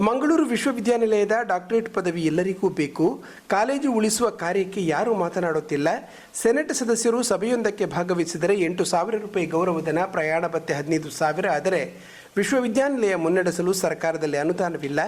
ಮಂಗಳೂರು ವಿಶ್ವವಿದ್ಯಾನಿಲಯದ ಡಾಕ್ಟರೇಟ್ ಪದವಿ ಎಲ್ಲರಿಗೂ ಬೇಕು. ಕಾಲೇಜು ಉಳಿಸುವ ಕಾರ್ಯಕ್ಕೆ ಯಾರೂ ಮಾತನಾಡುತ್ತಿಲ್ಲ. ಸೆನೆಟ್ ಸದಸ್ಯರು ಸಭೆಯೊಂದಕ್ಕೆ ಭಾಗವಹಿಸಿದರೆ ಎಂಟು ಸಾವಿರ ರೂಪಾಯಿ ಗೌರವಧನ, ಪ್ರಯಾಣ ಭತ್ತೆ ಹದಿನೈದು ಸಾವಿರ. ಆದರೆ ವಿಶ್ವವಿದ್ಯಾನಿಲಯ ಮುನ್ನಡೆಸಲು ಸರ್ಕಾರದಲ್ಲಿ ಅನುದಾನವಿಲ್ಲ.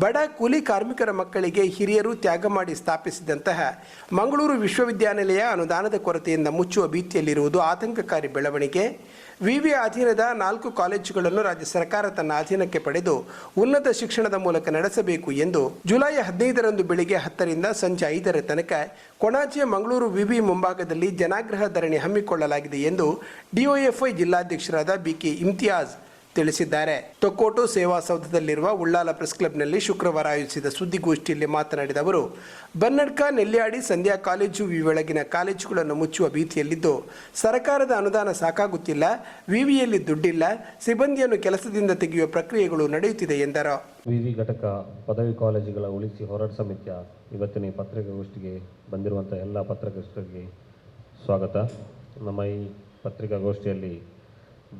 ಬಡ ಕೂಲಿ ಕಾರ್ಮಿಕರ ಮಕ್ಕಳಿಗೆ ಹಿರಿಯರು ತ್ಯಾಗ ಮಾಡಿ ಸ್ಥಾಪಿಸಿದಂತಹ ಮಂಗಳೂರು ವಿಶ್ವವಿದ್ಯಾನಿಲಯ ಅನುದಾನದ ಕೊರತೆಯಿಂದ ಮುಚ್ಚುವ ಭೀತಿಯಲ್ಲಿರುವುದು ಆತಂಕಕಾರಿ ಬೆಳವಣಿಗೆ. ವಿವಿ ಅಧೀನದ ನಾಲ್ಕು ಕಾಲೇಜುಗಳನ್ನು ರಾಜ್ಯ ಸರ್ಕಾರ ತನ್ನ ಅಧೀನಕ್ಕೆ ಪಡೆದು ಉನ್ನತ ಶಿಕ್ಷಣದ ಮೂಲಕ ನಡೆಸಬೇಕು ಎಂದು ಜುಲೈ ಹದಿನೈದರಂದು ಬೆಳಿಗ್ಗೆ ಹತ್ತರಿಂದ ಸಂಜೆ ಐದರ ತನಕ ಕೊಣಾಜೆ, ಮಂಗಳೂರು, ವಿವಿ ಮುಂಭಾಗದಲ್ಲಿ ಜನಾಗ್ರಹ ಧರಣಿ ಹಮ್ಮಿಕೊಳ್ಳಲಾಗಿದೆ ಎಂದು ಡಿಒಎಫ್ಐ ಜಿಲ್ಲಾಧ್ಯಕ್ಷರಾದ ಬಿಕೆ ಇಮ್ತಿಯಾಜ್ ತಿಳಿಸಿದ್ದಾರೆ. ತೊಕ್ಕೋಟು ಸೇವಾ ಸೌಧದಲ್ಲಿರುವ ಉಳ್ಳಾಲ ಪ್ರೆಸ್ ಕ್ಲಬ್ನಲ್ಲಿ ಶುಕ್ರವಾರ ಆಯೋಜಿಸಿದ ಸುದ್ದಿಗೋಷ್ಠಿಯಲ್ಲಿ ಮಾತನಾಡಿದ ಅವರು, ಬನ್ನಡ್ಕ ನೆಲ್ಯಾಡಿ ಸಂಧ್ಯಾ ಕಾಲೇಜು ಈ ಒಳಗಿನ ಕಾಲೇಜುಗಳನ್ನು ಮುಚ್ಚುವ ಭೀತಿಯಲ್ಲಿದ್ದು, ಸರ್ಕಾರದ ಅನುದಾನ ಸಾಕಾಗುತ್ತಿಲ್ಲ, ವಿವಿಯಲ್ಲಿ ದುಡ್ಡಿಲ್ಲ, ಸಿಬ್ಬಂದಿಯನ್ನು ಕೆಲಸದಿಂದ ತೆಗೆಯುವ ಪ್ರಕ್ರಿಯೆಗಳು ನಡೆಯುತ್ತಿದೆ ಎಂದರು. ವಿವಿ ಘಟಕ ಪದವಿ ಕಾಲೇಜುಗಳ ಉಳಿಸಿ ಹೋರಾಟ ಸಮಿತಿಯ ಇವತ್ತಿನ ಪತ್ರಿಕಾಗೋಷ್ಠಿಗೆ ಬಂದಿರುವಂಥ ಎಲ್ಲ ಪತ್ರಕರ್ತರಿಗೆ ಸ್ವಾಗತ. ನಮ್ಮ ಈ ಪತ್ರಿಕಾಗೋಷ್ಠಿಯಲ್ಲಿ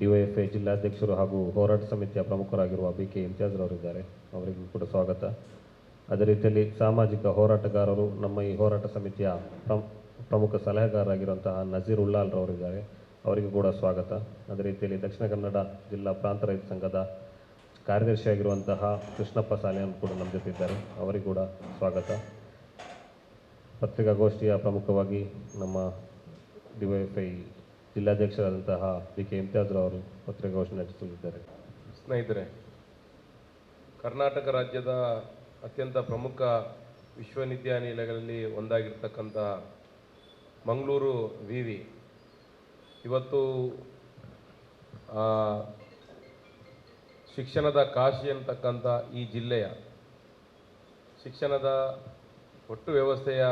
ಡಿ ವೈ ಎಫ್ ಎ ಜಿಲ್ಲಾಧ್ಯಕ್ಷರು ಹಾಗೂ ಹೋರಾಟ ಸಮಿತಿಯ ಪ್ರಮುಖರಾಗಿರುವ ಬಿ ಕೆ ಇಮ್ತಿಯಾಜ್ರವರಿದ್ದಾರೆ ಅವರಿಗೂ ಕೂಡ ಸ್ವಾಗತ. ಅದೇ ರೀತಿಯಲ್ಲಿ ಸಾಮಾಜಿಕ ಹೋರಾಟಗಾರರು ನಮ್ಮ ಈ ಹೋರಾಟ ಸಮಿತಿಯ ಪ್ರಮುಖ ಸಲಹೆಗಾರರಾಗಿರುವಂತಹ ನಜೀರ್ ಉಳ್ಳಾಲ್ರವರಿದ್ದಾರೆ ಅವರಿಗೂ ಕೂಡ ಸ್ವಾಗತ. ಅದೇ ರೀತಿಯಲ್ಲಿ ದಕ್ಷಿಣ ಕನ್ನಡ ಜಿಲ್ಲಾ ಪ್ರಾಂತ ರೈತ ಸಂಘದ ಕಾರ್ಯದರ್ಶಿಯಾಗಿರುವಂತಹ ಕೃಷ್ಣಪ್ಪ ಸಾಲಿಯನ್ ಕೂಡ ನಮ್ಮ ಜೊತೆ ಇದ್ದಾರೆ. ಅವರಿಗೂ ಕೂಡ ಸ್ವಾಗತ. ಪತ್ರಿಕಾಗೋಷ್ಠಿಯ ಪ್ರಮುಖವಾಗಿ ನಮ್ಮ ಡಿವೈಎಫ್ಐ ಜಿಲ್ಲಾಧ್ಯಕ್ಷರಾದಂತಹ ಬಿ ಕೆ ಇಮ್ತಿಯಾಜ್ರವರು ಪತ್ರಿಕಾಗೋಷ್ಠಿ ನಡೆಸಲಿದ್ದಾರೆ ಸ್ನೇಹಿತರೆ, ಕರ್ನಾಟಕ ರಾಜ್ಯದ ಅತ್ಯಂತ ಪ್ರಮುಖ ವಿಶ್ವವಿದ್ಯಾನಿಲಯಗಳಲ್ಲಿ ಒಂದಾಗಿರ್ತಕ್ಕಂಥ ಮಂಗಳೂರು ವಿವಿ. ಇವತ್ತು ಶಿಕ್ಷಣದ ಕಾಶಿ ಅಂತಕ್ಕಂಥ ಈ ಜಿಲ್ಲೆಯ ಶಿಕ್ಷಣದ ಒಟ್ಟು ವ್ಯವಸ್ಥೆಯ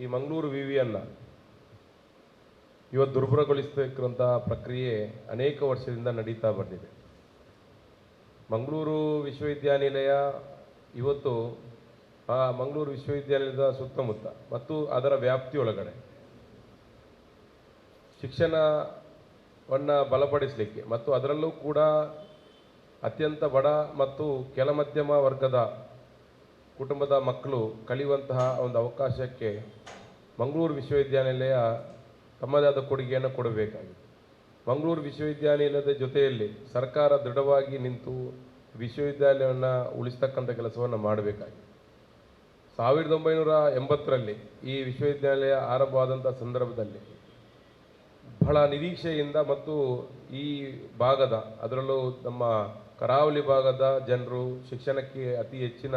ಈ ಮಂಗಳೂರು ವಿ ವಿಯನ್ನು ಇವತ್ತು ದುರ್ಬಲಗೊಳಿಸಬೇಕಂತ ಪ್ರಕ್ರಿಯೆ ಅನೇಕ ವರ್ಷದಿಂದ ನಡೀತಾ ಬಂದಿದೆ. ಮಂಗಳೂರು ವಿಶ್ವವಿದ್ಯಾನಿಲಯ ಇವತ್ತು ಆ ಮಂಗಳೂರು ವಿಶ್ವವಿದ್ಯಾನಿಲಯದ ಸುತ್ತಮುತ್ತ ಮತ್ತು ಅದರ ವ್ಯಾಪ್ತಿಯೊಳಗಡೆ ಶಿಕ್ಷಣವನ್ನು ಬಲಪಡಿಸಲಿಕ್ಕೆ ಮತ್ತು ಅದರಲ್ಲೂ ಕೂಡ ಅತ್ಯಂತ ಬಡ ಮತ್ತು ಕೆಲ ಮಧ್ಯಮ ವರ್ಗದ ಕುಟುಂಬದ ಮಕ್ಕಳು ಕಲಿಯುವಂತಹ ಒಂದು ಅವಕಾಶಕ್ಕೆ ಮಂಗಳೂರು ವಿಶ್ವವಿದ್ಯಾನಿಲಯ ತಮ್ಮದೇ ಆದ ಕೊಡುಗೆಯನ್ನು ಕೊಡಬೇಕಾಗಿದೆ ಮಂಗಳೂರು ವಿಶ್ವವಿದ್ಯಾನಿಲಯದ ಜೊತೆಯಲ್ಲಿ ಸರ್ಕಾರ ದೃಢವಾಗಿ ನಿಂತು ವಿಶ್ವವಿದ್ಯಾಲಯವನ್ನು ಉಳಿಸ್ತಕ್ಕಂಥ ಕೆಲಸವನ್ನು ಮಾಡಬೇಕಾಗಿದೆ ಸಾವಿರದ ಒಂಬೈನೂರ ಎಂಬತ್ತರಲ್ಲಿ ಈ ವಿಶ್ವವಿದ್ಯಾಲಯ ಆರಂಭವಾದಂಥ ಸಂದರ್ಭದಲ್ಲಿ ಬಹಳ ನಿರೀಕ್ಷೆಯಿಂದ ಮತ್ತು ಈ ಭಾಗದ, ಅದರಲ್ಲೂ ನಮ್ಮ ಕರಾವಳಿ ಭಾಗದ ಜನರು ಶಿಕ್ಷಣಕ್ಕೆ ಅತಿ ಹೆಚ್ಚಿನ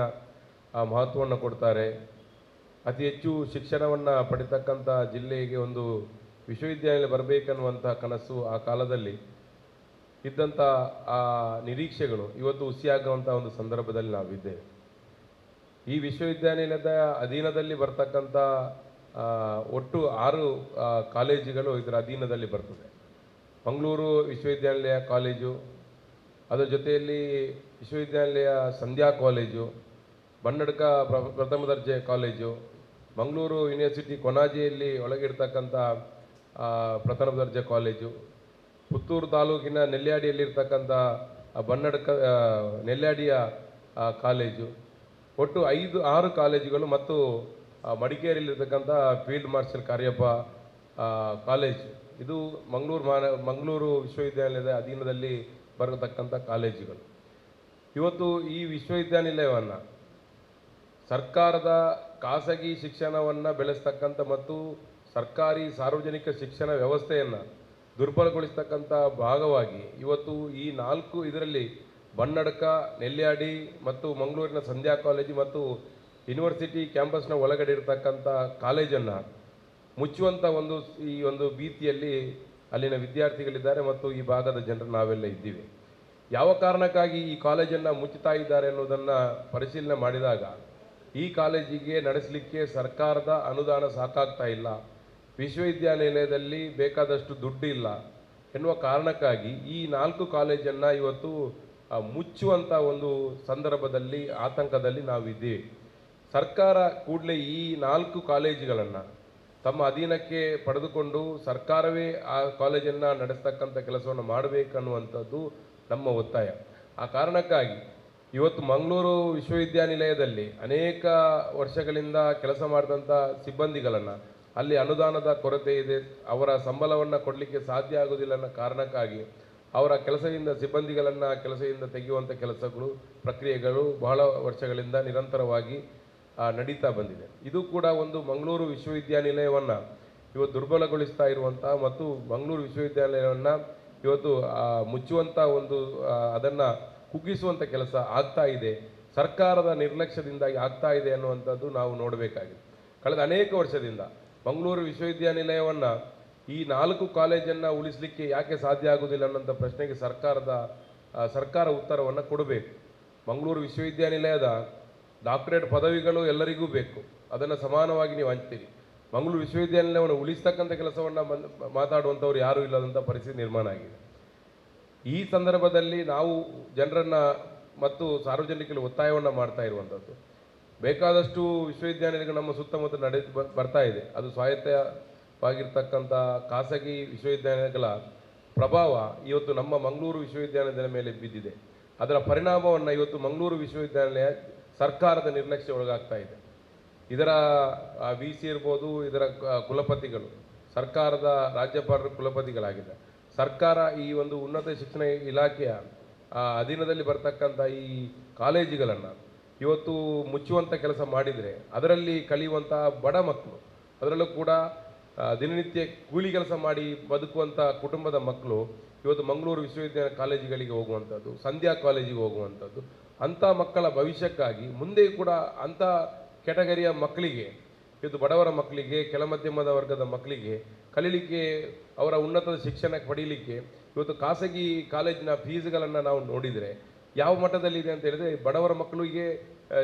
ಮಹತ್ವವನ್ನು ಕೊಡ್ತಾರೆ. ಅತಿ ಹೆಚ್ಚು ಶಿಕ್ಷಣವನ್ನು ಪಡಿತಕ್ಕಂಥ ಜಿಲ್ಲೆಗೆ ಒಂದು ವಿಶ್ವವಿದ್ಯಾಲಯ ಬರಬೇಕನ್ನುವಂಥ ಕನಸು ಆ ಕಾಲದಲ್ಲಿ ಇದ್ದಂಥ ಆ ನಿರೀಕ್ಷೆಗಳು ಇವತ್ತು ಹುಸಿಯಾಗುವಂಥ ಒಂದು ಸಂದರ್ಭದಲ್ಲಿ ನಾವಿದ್ದೇವೆ. ಈ ವಿಶ್ವವಿದ್ಯಾನಿಲಯದ ಅಧೀನದಲ್ಲಿ ಬರ್ತಕ್ಕಂಥ ಒಟ್ಟು ಆರು ಕಾಲೇಜುಗಳು ಇದರ ಅಧೀನದಲ್ಲಿ ಬರ್ತದೆ. ಮಂಗಳೂರು ವಿಶ್ವವಿದ್ಯಾನಿಲಯ ಕಾಲೇಜು, ಅದರ ಜೊತೆಯಲ್ಲಿ ವಿಶ್ವವಿದ್ಯಾನಿಲಯ ಸಂಧ್ಯಾ ಕಾಲೇಜು, ಬನ್ನಡ್ಕ ಪ್ರ- ಪ್ರಥಮ ದರ್ಜೆ ಕಾಲೇಜು ಮಂಗಳೂರು ಯೂನಿವರ್ಸಿಟಿ ಕೊನಾಜಿಯಲ್ಲಿ ಒಳಗಿರ್ತಕ್ಕಂಥ ಪ್ರಥಮ ದರ್ಜೆ ಕಾಲೇಜು. ಪುತ್ತೂರು ತಾಲೂಕಿನ ನೆಲ್ಯಾಡಿಯಲ್ಲಿರ್ತಕ್ಕಂಥ ಬನ್ನಡಕ ನೆಲ್ಯಾಡಿಯ ಕಾಲೇಜು. ಒಟ್ಟು ಐದು, ಆರು ಕಾಲೇಜುಗಳು ಮತ್ತು ಮಡಿಕೇರಿಯಲ್ಲಿರ್ತಕ್ಕಂಥ ಫೀಲ್ಡ್ ಮಾರ್ಷಲ್ ಕಾರ್ಯಪ್ಪ ಕಾಲೇಜು. ಇದು ಮಂಗಳೂರು ಮಾನ, ಮಂಗಳೂರು ವಿಶ್ವವಿದ್ಯಾನಿಲಯದ ಅಧೀನದಲ್ಲಿ ಬರತಕ್ಕಂಥ ಕಾಲೇಜುಗಳು. ಇವತ್ತು ಈ ವಿಶ್ವವಿದ್ಯಾನಿಲಯವನ್ನು ಸರ್ಕಾರದ ಖಾಸಗಿ ಶಿಕ್ಷಣವನ್ನು ಬೆಳೆಸ್ತಕ್ಕಂಥ ಮತ್ತು ಸರ್ಕಾರಿ ಸಾರ್ವಜನಿಕ ಶಿಕ್ಷಣ ವ್ಯವಸ್ಥೆಯನ್ನು ದುರ್ಬಲಗೊಳಿಸ್ತಕ್ಕಂಥ ಭಾಗವಾಗಿ ಇವತ್ತು ಈ ನಾಲ್ಕು ಇದರಲ್ಲಿ ಬನ್ನಡಕ, ನೆಲ್ಯಾಡಿ ಮತ್ತು ಮಂಗಳೂರಿನ ಸಂಧ್ಯಾ ಕಾಲೇಜು ಮತ್ತು ಯೂನಿವರ್ಸಿಟಿ ಕ್ಯಾಂಪಸ್ನ ಒಳಗಡೆ ಇರತಕ್ಕಂಥ ಕಾಲೇಜನ್ನು ಮುಚ್ಚುವಂಥ ಒಂದು ಈ ಒಂದು ಭೀತಿಯಲ್ಲಿ ಅಲ್ಲಿನ ವಿದ್ಯಾರ್ಥಿಗಳಿದ್ದಾರೆ ಮತ್ತು ಈ ಭಾಗದ ಜನರು ನಾವೆಲ್ಲ ಇದ್ದೀವಿ. ಯಾವ ಕಾರಣಕ್ಕಾಗಿ ಈ ಕಾಲೇಜನ್ನು ಮುಚ್ಚುತ್ತಾ ಇದ್ದಾರೆ ಅನ್ನೋದನ್ನು ಪರಿಶೀಲನೆ ಮಾಡಿದಾಗ ಈ ಕಾಲೇಜಿಗೆ ನಡೆಸಲಿಕ್ಕೆ ಸರ್ಕಾರದ ಅನುದಾನ ಸಾಕಾಗ್ತಾ ಇಲ್ಲ. ವಿಶ್ವವಿದ್ಯಾನಿಲಯದಲ್ಲಿ ಬೇಕಾದಷ್ಟು ದುಡ್ಡು ಇಲ್ಲ ಎನ್ನುವ ಕಾರಣಕ್ಕಾಗಿ ಈ ನಾಲ್ಕು ಕಾಲೇಜನ್ನು ಇವತ್ತು ಮುಚ್ಚುವಂಥ ಒಂದು ಸಂದರ್ಭದಲ್ಲಿ, ಆತಂಕದಲ್ಲಿ ನಾವಿದ್ದೀವಿ ಸರ್ಕಾರ ಕೂಡಲೇ ಈ ನಾಲ್ಕು ಕಾಲೇಜುಗಳನ್ನು ತಮ್ಮ ಅಧೀನಕ್ಕೆ ಪಡೆದುಕೊಂಡು ಸರ್ಕಾರವೇ ಆ ಕಾಲೇಜನ್ನು ನಡೆಸ್ತಕ್ಕಂಥ ಕೆಲಸವನ್ನು ಮಾಡಬೇಕನ್ನುವಂಥದ್ದು ನಮ್ಮ ಒತ್ತಾಯ. ಆ ಕಾರಣಕ್ಕಾಗಿ ಇವತ್ತು ಮಂಗಳೂರು ವಿಶ್ವವಿದ್ಯಾನಿಲಯದಲ್ಲಿ ಅನೇಕ ವರ್ಷಗಳಿಂದ ಕೆಲಸ ಮಾಡಿದಂಥ ಸಿಬ್ಬಂದಿಗಳನ್ನು ಅಲ್ಲಿ ಅನುದಾನದ ಕೊರತೆ ಇದೆ, ಅವರ ಸಂಬಳವನ್ನು ಕೊಡಲಿಕ್ಕೆ ಸಾಧ್ಯ ಆಗೋದಿಲ್ಲ ಅನ್ನೋ ಕಾರಣಕ್ಕಾಗಿ ಅವರ ಕೆಲಸದಿಂದ ಸಿಬ್ಬಂದಿಗಳನ್ನು ಕೆಲಸದಿಂದ ತೆಗೆಯುವಂಥ ಕೆಲಸಗಳು, ಪ್ರಕ್ರಿಯೆಗಳು ಬಹಳ ವರ್ಷಗಳಿಂದ ನಿರಂತರವಾಗಿ ನಡೀತಾ ಬಂದಿದೆ. ಇದು ಕೂಡ ಒಂದು ಮಂಗಳೂರು ವಿಶ್ವವಿದ್ಯಾನಿಲಯವನ್ನು ಇವತ್ತು ದುರ್ಬಲಗೊಳಿಸ್ತಾ ಇರುವಂಥ ಮತ್ತು ಮಂಗಳೂರು ವಿಶ್ವವಿದ್ಯಾನಿಲಯವನ್ನು ಇವತ್ತು ಮುಚ್ಚುವಂಥ ಒಂದು ಅದನ್ನ ಕುಗ್ಗಿಸುವಂಥ ಕೆಲಸ ಆಗ್ತಾ ಇದೆ, ಸರ್ಕಾರದ ನಿರ್ಲಕ್ಷ್ಯದಿಂದಾಗಿ ಆಗ್ತಾ ಇದೆ ಅನ್ನುವಂಥದ್ದು ನಾವು ನೋಡಬೇಕಾಗಿದೆ. ಕಳೆದ ಅನೇಕ ವರ್ಷದಿಂದ ಮಂಗಳೂರು ವಿಶ್ವವಿದ್ಯಾನಿಲಯವನ್ನು ಈ ನಾಲ್ಕು ಕಾಲೇಜನ್ನು ಉಳಿಸಲಿಕ್ಕೆ ಯಾಕೆ ಸಾಧ್ಯ ಆಗುವುದಿಲ್ಲ ಅನ್ನೋಂಥ ಪ್ರಶ್ನೆಗೆ ಸರ್ಕಾರದ ಸರ್ಕಾರ ಉತ್ತರವನ್ನು ಕೊಡಬೇಕು. ಮಂಗಳೂರು ವಿಶ್ವವಿದ್ಯಾನಿಲಯದ ಡಾಕ್ಟರೇಟ್ ಪದವಿಗಳು ಎಲ್ಲರಿಗೂ ಬೇಕು. ಅದನ್ನು ಸಮಾನವಾಗಿ ನೀವು ಹಂಚ್ತೀರಿ ಮಂಗಳೂರು ವಿಶ್ವವಿದ್ಯಾನಿಲಯವನ್ನು ಉಳಿಸ್ತಕ್ಕಂಥ ಕೆಲಸವನ್ನು ಮಾತಾಡುವಂಥವ್ರು ಯಾರೂ ಇಲ್ಲದಂಥ ಪರಿಸ್ಥಿತಿ ನಿರ್ಮಾಣ ಆಗಿದೆ. ಈ ಸಂದರ್ಭದಲ್ಲಿ ನಾವು ಜನರನ್ನು ಮತ್ತು ಸಾರ್ವಜನಿಕರು ಒತ್ತಾಯವನ್ನು ಮಾಡ್ತಾ ಇರುವಂಥದ್ದು. ಬೇಕಾದಷ್ಟು ವಿಶ್ವವಿದ್ಯಾನಿಲಯಗಳು ನಮ್ಮ ಸುತ್ತಮುತ್ತ ನಡೆ ಬರ್ತಾ ಇದೆ. ಅದು ಸ್ವಾಯತ್ತವಾಗಿರ್ತಕ್ಕಂಥ ಖಾಸಗಿ ವಿಶ್ವವಿದ್ಯಾನಿಲಯಗಳ ಪ್ರಭಾವ ಇವತ್ತು ನಮ್ಮ ಮಂಗಳೂರು ವಿಶ್ವವಿದ್ಯಾನಿಲಯದ ಮೇಲೆ ಬಿದ್ದಿದೆ. ಅದರ ಪರಿಣಾಮವನ್ನು ಇವತ್ತು ಮಂಗಳೂರು ವಿಶ್ವವಿದ್ಯಾನಿಲಯ ಸರ್ಕಾರದ ನಿರ್ಲಕ್ಷ್ಯ ಒಳಗಾಗ್ತಾ ಇದೆ. ಇದರ ವಿ ಸಿ ಇರ್ಬೋದು, ಇದರ ಕುಲಪತಿಗಳು, ಸರ್ಕಾರದ ರಾಜ್ಯಪಾಲರ ಕುಲಪತಿಗಳಾಗಿದೆ ಸರ್ಕಾರ ಈ ಒಂದು ಉನ್ನತ ಶಿಕ್ಷಣ ಇಲಾಖೆಯ ಅಧೀನದಲ್ಲಿ ಬರ್ತಕ್ಕಂಥ ಈ ಕಾಲೇಜುಗಳನ್ನು ಇವತ್ತು ಮುಚ್ಚುವಂಥ ಕೆಲಸ ಮಾಡಿದರೆ ಅದರಲ್ಲಿ ಕಲಿಯುವಂಥ ಬಡ ಮಕ್ಕಳು, ಅದರಲ್ಲೂ ಕೂಡ ದಿನನಿತ್ಯ ಕೂಲಿ ಕೆಲಸ ಮಾಡಿ ಬದುಕುವಂಥ ಕುಟುಂಬದ ಮಕ್ಕಳು ಇವತ್ತು ಮಂಗಳೂರು ವಿಶ್ವವಿದ್ಯಾಲಯ ಕಾಲೇಜುಗಳಿಗೆ ಹೋಗುವಂಥದ್ದು, ಸಂಧ್ಯಾ ಕಾಲೇಜಿಗೆ ಹೋಗುವಂಥದ್ದು, ಅಂಥ ಮಕ್ಕಳ ಭವಿಷ್ಯಕ್ಕಾಗಿ ಮುಂದೆ ಕೂಡ ಅಂಥ ಕೆಟಗರಿಯ ಮಕ್ಕಳಿಗೆ ಇವತ್ತು ಬಡವರ ಮಕ್ಕಳಿಗೆ ಕೆಳ ಮಧ್ಯಮದ ವರ್ಗದ ಮಕ್ಕಳಿಗೆ ಕಲೀಲಿಕ್ಕೆ, ಅವರ ಉನ್ನತ ಶಿಕ್ಷಣ ಪಡೀಲಿಕ್ಕೆ, ಇವತ್ತು ಖಾಸಗಿ ಕಾಲೇಜಿನ ಫೀಸ್ಗಳನ್ನು ನಾವು ನೋಡಿದರೆ ಯಾವ ಮಟ್ಟದಲ್ಲಿದೆ ಅಂತ ಹೇಳಿದ್ರೆ, ಬಡವರ ಮಕ್ಕಳಿಗೆ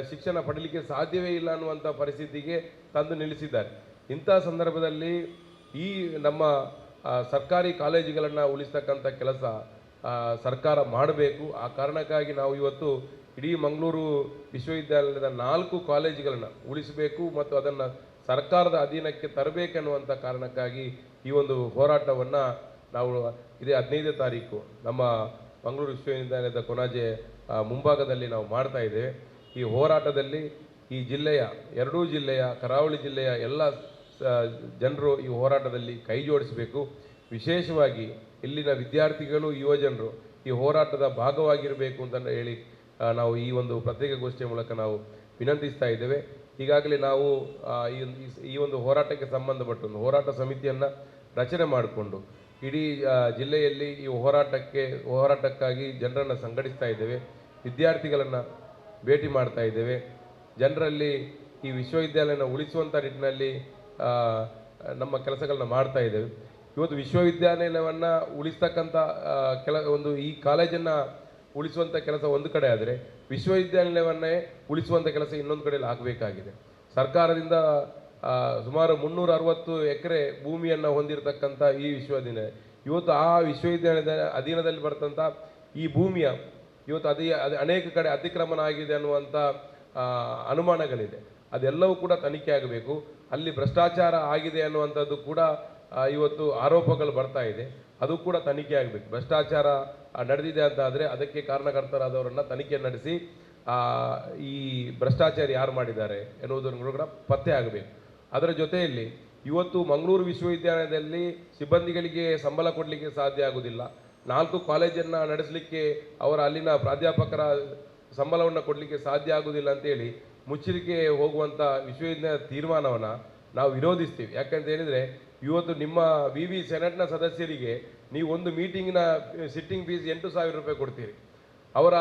ಶಿಕ್ಷಣ ಪಡೀಲಿಕ್ಕೆ ಸಾಧ್ಯವೇ ಇಲ್ಲ ಅನ್ನುವಂಥ ಪರಿಸ್ಥಿತಿಗೆ ತಂದು ನಿಲ್ಲಿಸಿದ್ದಾರೆ. ಇಂಥ ಸಂದರ್ಭದಲ್ಲಿ ಈ ನಮ್ಮ ಸರ್ಕಾರಿ ಕಾಲೇಜುಗಳನ್ನು ಉಳಿಸ್ತಕ್ಕಂಥ ಕೆಲಸ ಸರ್ಕಾರ ಮಾಡಬೇಕು. ಆ ಕಾರಣಕ್ಕಾಗಿ ನಾವು ಇವತ್ತು ಇಡೀ ಮಂಗಳೂರು ವಿಶ್ವವಿದ್ಯಾಲಯದ ನಾಲ್ಕು ಕಾಲೇಜುಗಳನ್ನು ಉಳಿಸಬೇಕು ಮತ್ತು ಅದನ್ನು ಸರ್ಕಾರದ ಅಧೀನಕ್ಕೆ ತರಬೇಕೆನ್ನುವಂಥ ಕಾರಣಕ್ಕಾಗಿ ಈ ಒಂದು ಹೋರಾಟವನ್ನು ನಾವು ಇದೇ ಹದಿನೈದನೇ ತಾರೀಕು ನಮ್ಮ ಮಂಗಳೂರು ವಿಶ್ವವಿದ್ಯಾಲಯದ ಕೊನಾಜೆ ಮುಂಭಾಗದಲ್ಲಿ ನಾವು ಮಾಡ್ತಾ ಇದ್ದೇವೆ. ಈ ಹೋರಾಟದಲ್ಲಿ ಈ ಜಿಲ್ಲೆಯ, ಎರಡೂ ಜಿಲ್ಲೆಯ, ಕರಾವಳಿ ಜಿಲ್ಲೆಯ ಎಲ್ಲ ಜನರು ಈ ಹೋರಾಟದಲ್ಲಿ ಕೈ ಜೋಡಿಸಬೇಕು. ವಿಶೇಷವಾಗಿ ಇಲ್ಲಿನ ವಿದ್ಯಾರ್ಥಿಗಳು ಯುವಜನರು ಈ ಹೋರಾಟದ ಭಾಗವಾಗಿರಬೇಕು ಅಂತ ಹೇಳಿ ನಾವು ಈ ಒಂದು ಪತ್ರಿಕಾಗೋಷ್ಠಿಯ ಮೂಲಕ ನಾವು ವಿನಂತಿಸ್ತಾ ಇದ್ದೇವೆ. ಈಗಾಗಲೇ ನಾವು ಈ ಒಂದು- ಹೋರಾಟಕ್ಕೆ ಸಂಬಂಧಪಟ್ಟ ಒಂದು ಹೋರಾಟ ಸಮಿತಿಯನ್ನು ರಚನೆ ಮಾಡಿಕೊಂಡು ಇಡೀ ಜಿಲ್ಲೆಯಲ್ಲಿ ಈ ಹೋರಾಟಕ್ಕೆ, ಹೋರಾಟಕ್ಕಾಗಿ ಜನರನ್ನು ಸಂಘಟಿಸ್ತಾ ಇದ್ದೇವೆ. ವಿದ್ಯಾರ್ಥಿಗಳನ್ನು ಭೇಟಿ ಮಾಡ್ತಾ ಇದ್ದೇವೆ. ಜನರಲ್ಲಿ ಈ ವಿಶ್ವವಿದ್ಯಾಲಯನ ಉಳಿಸುವಂಥ ನಿಟ್ಟಿನಲ್ಲಿ ನಮ್ಮ ಕೆಲಸಗಳನ್ನ ಮಾಡ್ತಾ ಇದ್ದೇವೆ. ಇವತ್ತು ವಿಶ್ವವಿದ್ಯಾಲಯವನ್ನು ಉಳಿಸ್ತಕ್ಕಂಥ ಕೆಲ, ಒಂದು ಈ ಕಾಲೇಜನ್ನು ಉಳಿಸುವಂಥ ಕೆಲಸ ಒಂದು ಕಡೆ ಆದರೆ ವಿಶ್ವವಿದ್ಯಾನಿಲಯವನ್ನೇ ಉಳಿಸುವಂಥ ಕೆಲಸ ಇನ್ನೊಂದು ಕಡೆಯಲ್ಲಿ ಆಗಬೇಕಾಗಿದೆ. ಸರ್ಕಾರದಿಂದ ಸುಮಾರು ಮುನ್ನೂರ ಅರವತ್ತು ಎಕರೆ ಭೂಮಿಯನ್ನು ಹೊಂದಿರತಕ್ಕಂಥ ಈ ವಿಶ್ವವಿದ್ಯಾನಿಲಯ, ಇವತ್ತು ಆ ವಿಶ್ವವಿದ್ಯಾನಿಲಯದ ಅಧೀನದಲ್ಲಿ ಬರ್ತಂಥ ಈ ಭೂಮಿಯ ಇವತ್ತು ಅದೇ, ಅದು ಅನೇಕ ಕಡೆ ಅತಿಕ್ರಮಣ ಆಗಿದೆ ಅನ್ನುವಂಥ ಅನುಮಾನಗಳಿದೆ. ಅದೆಲ್ಲವೂ ಕೂಡ ತನಿಖೆ ಆಗಬೇಕು. ಅಲ್ಲಿ ಭ್ರಷ್ಟಾಚಾರ ಆಗಿದೆ ಅನ್ನುವಂಥದ್ದು ಕೂಡ ಇವತ್ತು ಆರೋಪಗಳು ಬರ್ತಾ ಇದೆ. ಅದು ಕೂಡ ತನಿಖೆ ಆಗಬೇಕು. ಭ್ರಷ್ಟಾಚಾರ ನಡೆದಿದೆ ಅಂತ ಆದರೆ ಅದಕ್ಕೆ ಕಾರಣಕರ್ತರಾದವರನ್ನು ತನಿಖೆ ನಡೆಸಿ ಈ ಭ್ರಷ್ಟಾಚಾರ ಯಾರು ಮಾಡಿದ್ದಾರೆ ಎನ್ನುವುದನ್ನು ಕೂಡ ಪತ್ತೆ ಆಗಬೇಕು. ಅದರ ಜೊತೆಯಲ್ಲಿ ಇವತ್ತು ಮಂಗಳೂರು ವಿಶ್ವವಿದ್ಯಾಲಯದಲ್ಲಿ ಸಿಬ್ಬಂದಿಗಳಿಗೆ ಸಂಬಳ ಕೊಡಲಿಕ್ಕೆ ಸಾಧ್ಯ ಆಗುವುದಿಲ್ಲ ನಾಲ್ಕು ಕಾಲೇಜನ್ನು ನಡೆಸಲಿಕ್ಕೆ ಅವರ ಅಲ್ಲಿನ ಪ್ರಾಧ್ಯಾಪಕರ ಸಂಬಳವನ್ನು ಕೊಡಲಿಕ್ಕೆ ಸಾಧ್ಯ ಆಗುವುದಿಲ್ಲ ಅಂತೇಳಿ ಮುಚ್ಚಲಿಕ್ಕೆ ಹೋಗುವಂಥ ವಿಶ್ವವಿದ್ಯಾಲಯ ತೀರ್ಮಾನವನ್ನು ನಾವು ವಿರೋಧಿಸ್ತೀವಿ. ಯಾಕಂತ ಹೇಳಿದರೆ ಇವತ್ತು ನಿಮ್ಮ ವಿ ವಿ ಸೆನೆಟ್ನ ಸದಸ್ಯರಿಗೆ ನೀವು ಒಂದು ಮೀಟಿಂಗ್ನ ಸಿಟ್ಟಿಂಗ್ ಫೀಸ್ ಎಂಟು ಸಾವಿರ ರೂಪಾಯಿ ಕೊಡ್ತೀರಿ. ಅವರ